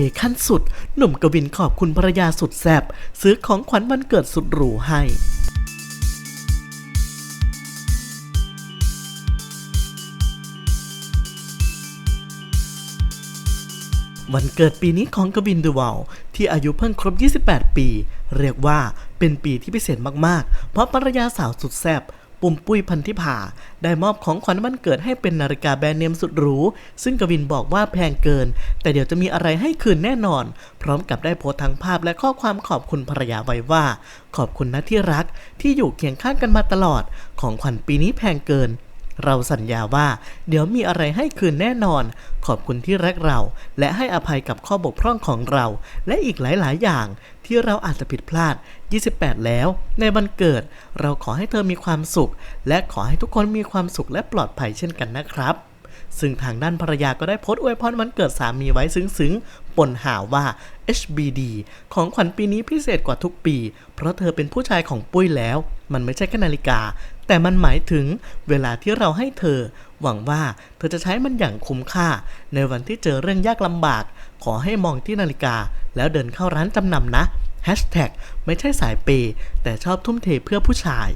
ย์ขั้นสุด หนุ่มกวินขอบคุณภรรยาสุดแซบซื้อของขวัญวันเกิดสุดหรูให้วันเกิดปีนี้ของกวินดูวาลที่อายุเพิ่งครบ 28 ปี เรียกว่าเป็นปีที่พิเศษมาก ๆ เพราะภรรยาสาวสุดแซ่บ ปุ่มปุ้ยพันธิพาได้มอบของขวัญวันเกิดให้เป็นนาฬิกาแบรนด์เนมสุดหรู ซึ่งกวินบอกว่าแพงเกิน แต่เดี๋ยวจะมีอะไรให้คืนแน่นอน พร้อมกับได้โพสต์ทั้งภาพและข้อความขอบคุณภรรยาไว้ว่า ขอบคุณนะที่รักที่อยู่เคียงข้างกันมาตลอด ของขวัญปีนี้แพงเกิน เราสัญญาว่า เดี๋ยวมีอะไรให้คืนแน่นอน ขอบคุณที่รักเรา และให้อภัยกับข้อบกพร่องของเรา และอีกหลาย ๆ อย่าง ที่เราอาจจะผิดพลาด 28 แล้ว ในวันเกิด เราขอให้เธอมีความสุข และขอให้ทุกคนมีความสุขและปลอดภัยเช่นกันนะครับ ซึ่งทางด้านภรรยาก็ได้โพสต์อวยพรวันเกิดสามีไว้ซึ้งๆปนหาว่า HBD ของขวัญปีนี้พิเศษกว่าทุกปี เพราะเธอเป็นผู้ชายของปุ้ยแล้ว มันไม่ใช่แค่นาฬิกา แต่มันหมายถึงเวลาที่เราให้เธอ หวังว่าเธอจะใช้มันอย่างคุ้มค่า ในวันที่เจอเรื่องยากลำบาก ขอให้มองที่นาฬิกา แล้วเดินเข้าร้านจำนำนะ Hashtag ไม่ใช่สายเปย์แต่ชอบทุ่มเทเพื่อผู้ชาย